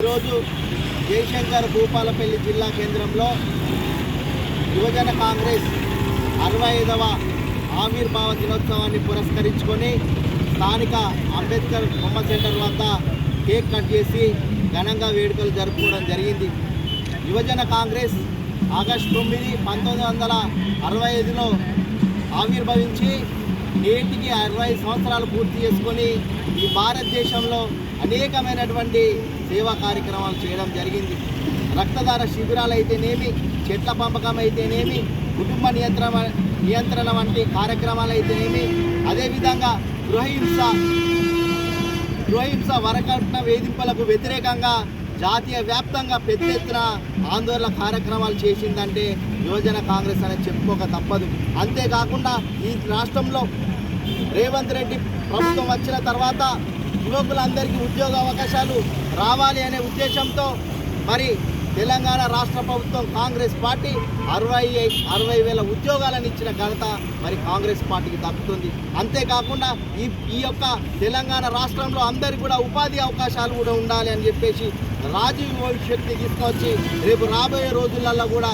ఈరోజు జయశంకర్ భూపాలపల్లి జిల్లా కేంద్రంలో యువజన కాంగ్రెస్ అరవై ఐదవ ఆవిర్భావ దినోత్సవాన్ని పురస్కరించుకొని స్థానిక అంబేద్కర్ బొమ్మ సెంటర్ వద్ద కేక్ కట్ చేసి ఘనంగా వేడుకలు జరుపుకోవడం జరిగింది. యువజన కాంగ్రెస్ ఆగస్టు తొమ్మిది పంతొమ్మిది వందల అరవై ఐదులో ఆవిర్భవించి నేటికి అరవై సంవత్సరాలు పూర్తి చేసుకొని ఈ భారతదేశంలో అనేకమైనటువంటి సేవా కార్యక్రమాలు చేయడం జరిగింది. రక్తదాన శిబిరాలు అయితేనేమి చెట్ల పంపకం అయితేనేమి కుటుంబ నియంత్రణ నియంత్రణ వంటి కార్యక్రమాలు అయితేనేమి అదేవిధంగా గృహహింస గృహహింస వరకట్న వేధింపులకు వ్యతిరేకంగా జాతీయ వ్యాప్తంగా పెద్ద ఎత్తున ఆందోళన కార్యక్రమాలు చేసిందంటే యువజన కాంగ్రెస్ అనేది చెప్పుకోక తప్పదు. అంతేకాకుండా ఈ రాష్ట్రంలో రేవంత్ రెడ్డి ప్రభుత్వం వచ్చిన తర్వాత యువకులందరికీ ఉద్యోగ అవకాశాలు రావాలి అనే ఉద్దేశంతో మరి తెలంగాణ రాష్ట్ర ప్రభుత్వం కాంగ్రెస్ పార్టీ అరవై అరవై వేల ఉద్యోగాలను ఇచ్చిన ఘనత మరి కాంగ్రెస్ పార్టీకి దక్కుతుంది. అంతేకాకుండా ఈ ఈ యొక్క తెలంగాణ రాష్ట్రంలో అందరికీ కూడా ఉపాధి అవకాశాలు కూడా ఉండాలి అని చెప్పేసి రాజీవ్ భవిష్యత్తుని తీసుకొచ్చి రేపు రాబోయే రోజులలో కూడా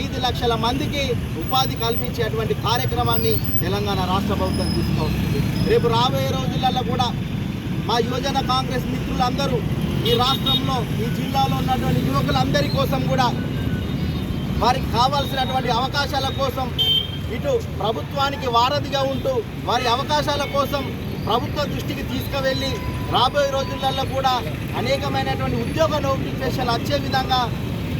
ఐదు లక్షల మందికి ఉపాధి కల్పించేటువంటి కార్యక్రమాన్ని తెలంగాణ రాష్ట్ర ప్రభుత్వం తీసుకొస్తుంది. రేపు రాబోయే రోజులలో కూడా మా యువజన కాంగ్రెస్ మిత్రులందరూ ఈ రాష్ట్రంలో ఈ జిల్లాలో ఉన్నటువంటి యువకులందరి కోసం కూడా వారికి కావాల్సినటువంటి అవకాశాల కోసం ఇటు ప్రభుత్వానికి వారధిగా ఉంటూ వారి అవకాశాల కోసం ప్రభుత్వ దృష్టికి తీసుకువెళ్ళి రాబోయే రోజులలో కూడా అనేకమైనటువంటి ఉద్యోగ నోటిఫికేషన్లు వచ్చే విధంగా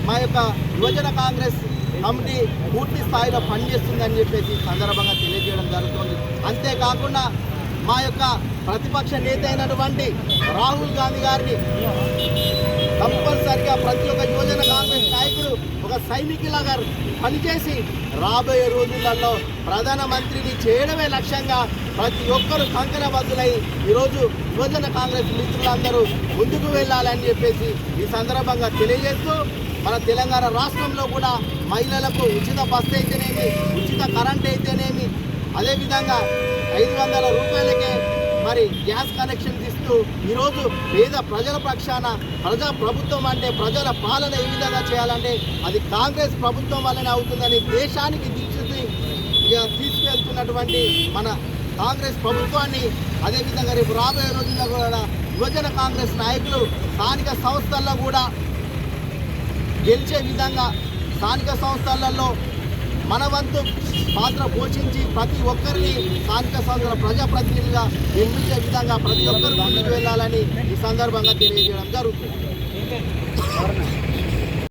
మా యొక్క యువజన కాంగ్రెస్ కమిటీ పూర్తి స్థాయిలో పనిచేస్తుందని చెప్పేసి సందర్భంగా తెలియజేయడం జరుగుతుంది. అంతేకాకుండా మా యొక్క ప్రతిపక్ష నేత అయినటువంటి రాహుల్ గాంధీ గారిని కంపల్సరిగా ప్రతి ఒక్క యువజన కాంగ్రెస్ నాయకుడు ఒక సైనికులాగా పనిచేసి రాబోయే రోజులలో ప్రధానమంత్రిని చేయడమే లక్ష్యంగా ప్రతి ఒక్కరు కంకణబద్దులై ఈరోజు యువజన కాంగ్రెస్ మిత్రులందరూ ముందుకు వెళ్ళాలని చెప్పేసి ఈ సందర్భంగా తెలియజేస్తూ మన తెలంగాణ రాష్ట్రంలో కూడా మహిళలకు ఉచిత బస్సు అయితేనేమి ఉచిత కరెంట్ అయితేనేమి అదేవిధంగా ఐదు వందల రూపాయలకే మరి గ్యాస్ కనెక్షన్స్ ఇస్తూ ఈరోజు పేద ప్రజల పక్షాన ప్రజా ప్రభుత్వం అంటే ప్రజల పాలన ఏ విధంగా చేయాలంటే అది కాంగ్రెస్ ప్రభుత్వం వల్లనే అవుతుందని దేశానికి దిక్సూచి తీసుకెళ్తున్నటువంటి మన కాంగ్రెస్ ప్రభుత్వాన్ని అదేవిధంగా రేపు రాబోయే రోజుల్లో కూడా యువజన కాంగ్రెస్ నాయకులు స్థానిక సంస్థల్లో కూడా గెలిచే విధంగా స్థానిక సంస్థలలో మన వంతు పాత్ర పోషించి ప్రతి ఒక్కరిని స్థానిక సంస్థల ప్రజాప్రతినిధులుగా నిర్మించే విధంగా ప్రతి ఒక్కరు ముందుకు వెళ్ళాలని ఈ సందర్భంగా తెలియజేయడం జరుగుతుంది.